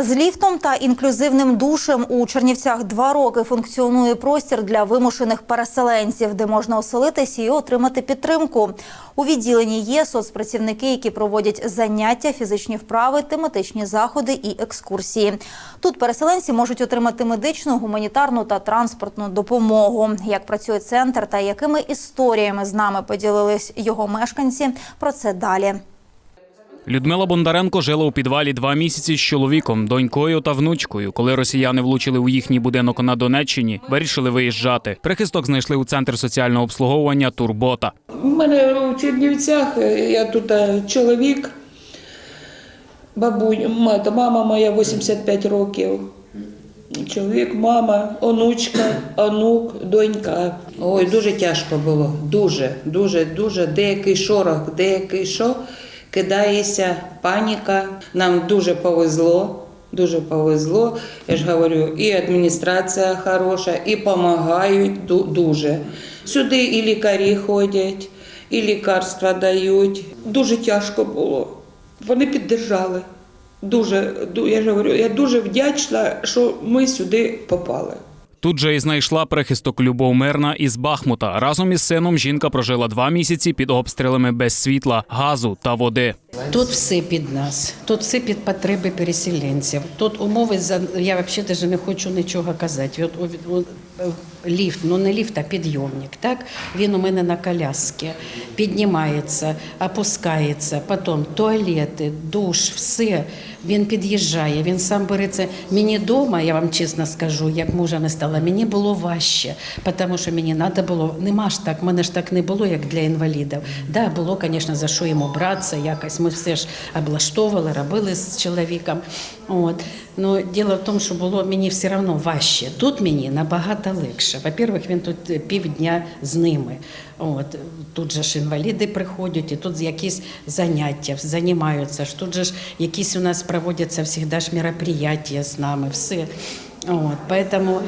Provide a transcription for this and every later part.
З ліфтом та інклюзивним душем у Чернівцях два роки функціонує простір для вимушених переселенців, де можна оселитись і отримати підтримку. У відділенні є соцпрацівники, які проводять заняття, фізичні вправи, тематичні заходи і екскурсії. Тут переселенці можуть отримати медичну, гуманітарну та транспортну допомогу. Як працює центр та якими історіями з нами поділились його мешканці, про це далі. Людмила Бондаренко жила у підвалі два місяці з чоловіком, донькою та внучкою. Коли росіяни влучили у їхній будинок на Донеччині, вирішили виїжджати. Прихисток знайшли у центр соціального обслуговування Турбота. У мене у Чернівцях, я тут е, чоловік, бабунь, мама моя 85 років. Чоловік, мама, онучка, онук, донька. Ой, дуже тяжко було. Дуже, дуже, дуже. Деякий шорох, деякий що, кидається, паніка. Нам дуже повезло. Дуже повезло. Я ж говорю, і адміністрація хороша, і допомагають дуже. Сюди і лікарі ходять, і лікарства дають. Дуже тяжко було. Вони піддержали. Дуже, я ж говорю, я дуже вдячна, що ми сюди попали. Тут же і знайшла прихисток Любов Мирна із Бахмута. Разом із сином жінка прожила два місяці під обстрілами без світла, газу та води. Тут все під нас, тут все під потреби переселенців. Тут умови я взагалі навіть не хочу нічого казати. От, е, ліфт, ну не ліфт, а підйомник. Так він у мене на коляскі піднімається, опускається, потім туалети, душ, все. Він під'їжджає, він сам береться. Мені вдома, я вам чесно скажу, як мужа не стало, мені було важче, тому що мені треба було, нема ж так, мене ж так не було, як для інвалідів. Да, було, звісно, за що йому братися, якось ми все ж облаштовували, робили з чоловіком. От. Ну, діло в тому, що було мені все одно важче. Тут мені набагато легше. Во-первых, він тут е, півдня з ними. От. Тут же ж інваліди приходять, і тут якісь заняття, займаються. Тут же ж якісь у нас проводяться завжди ж мероприятия з нами, все. От. Поэтому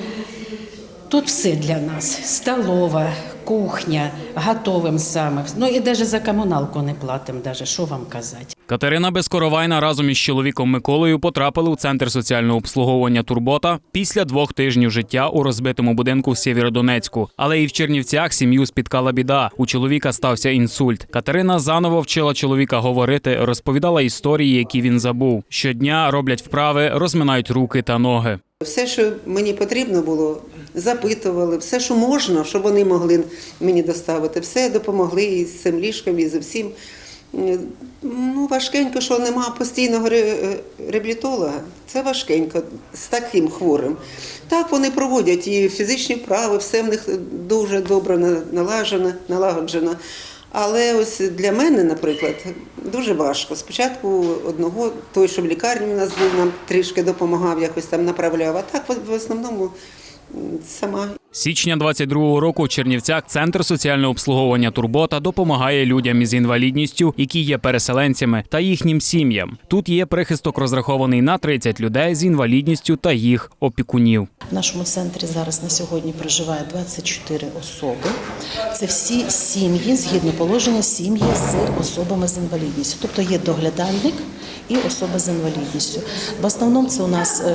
Тут все для нас: столова, кухня, готовим саме. Ну і навіть за комуналку не платимо, даже, що вам казати. Катерина Безкоровайна разом із чоловіком Миколою потрапили у центр соціального обслуговування Турбота після двох тижнів життя у розбитому будинку в Сєвєродонецьку. Але і в Чернівцях сім'ю спіткала біда. У чоловіка стався інсульт. Катерина заново вчила чоловіка говорити, розповідала історії, які він забув. Щодня роблять вправи, розминають руки та ноги. Все, що мені потрібно було, запитували, все, що можна, що вони могли мені доставити, все допомогли і з цим ліжком, і з усім. Е, Ну, важкенько, що нема постійного ре- реабілітолога. Це важкенько з таким хворим. Так вони проводять і фізичні вправи, все в них дуже добре на- налажено, налагоджено. Але ось для мене, наприклад, дуже важко. Спочатку одного, той, що в лікарні у нас був, нам трішки допомагав, якось там направляв. А так в- в основному сама. Січня 22-го року в Чернівцях центр соціального обслуговування Турбота допомагає людям із інвалідністю, які є переселенцями та їхнім сім'ям. Тут є прихисток розрахований на 30 людей з інвалідністю та їх опікунів. В нашому центрі зараз на сьогодні проживає 24 особи. Це всі сім'ї, згідно положення, сім'ї з особами з інвалідністю. Тобто є доглядальник і особа з інвалідністю. В основному це у нас е,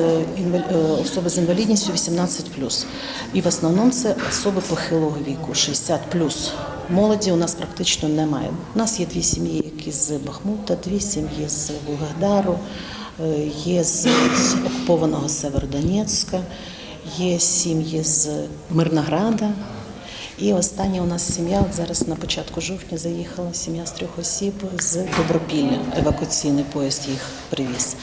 е, особи з інвалідністю 18+. І в основному це особи похилого віку 60+. Молоді у нас практично немає. У нас є дві сім'ї, які з Бахмута, дві сім'ї з Вугледару, е, є з окупованого Северодонецька, є сім'ї з Мирнограда. І остання у нас сім'я, от зараз на початку жовтня заїхала сім'я з трьох осіб з Добропілля. Евакуаційний поїзд їх привіз.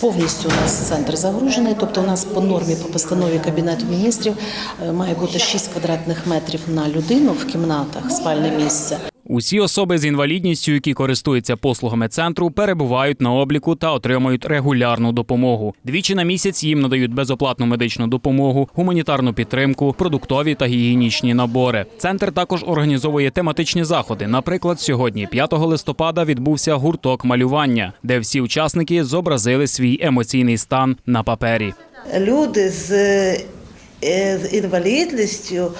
Повністю у нас центр загружений, тобто у нас по нормі, по постанові Кабінету міністрів е, має бути 6 квадратних метрів на людину в кімнатах, спальне місце. Усі особи з інвалідністю, які користуються послугами центру, перебувають на обліку та отримують регулярну допомогу. Двічі на місяць їм надають безоплатну медичну допомогу, гуманітарну підтримку, продуктові та гігієнічні набори. Центр також організовує тематичні заходи. Наприклад, сьогодні, 5 листопада, відбувся гурток малювання, де всі учасники зобразили свій емоційний стан на папері. люди з, е, з інвалідністю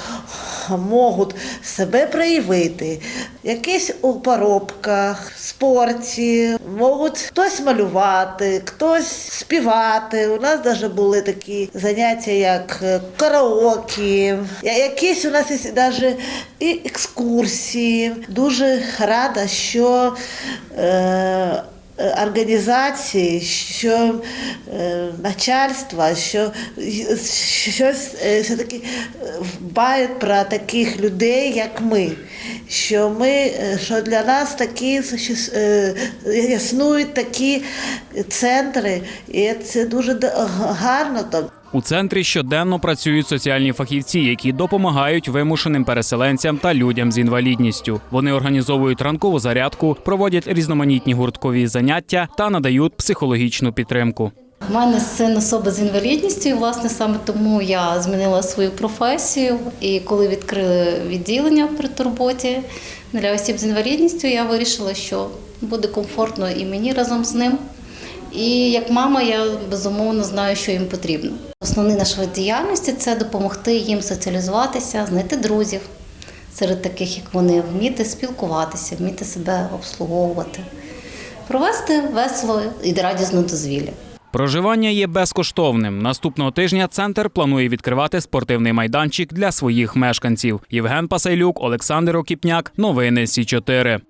можуть себе проявити. Якісь у поробках, спорті, можуть хтось малювати, хтось співати. У нас навіть були такі заняття, як караокі, якісь у нас є навіть і екскурсії. Дуже рада, що е, е, організації, що начальства, начальство, що щось е, все-таки дбають про таких людей, як ми. Що ми, е, що для нас такі е, існують такі центри, і це дуже гарно так. У центрі щоденно працюють соціальні фахівці, які допомагають вимушеним переселенцям та людям з інвалідністю. Вони організовують ранкову зарядку, проводять різноманітні гурткові заняття та надають психологічну підтримку. У мене син особа з інвалідністю, і власне саме тому я змінила свою професію. І коли відкрили відділення при турботі для осіб з інвалідністю, я вирішила, що буде комфортно і мені разом з ним. І як мама, я безумовно знаю, що їм потрібно. Основний наш вид діяльності це допомогти їм соціалізуватися, знайти друзів серед таких, як вони, вміти спілкуватися, вміти себе обслуговувати, провести весело і радісне дозвілля. Проживання є безкоштовним. Наступного тижня центр планує відкривати спортивний майданчик для своїх мешканців. Євген Пасайлюк, Олександр Окіпняк. Новини Сі 4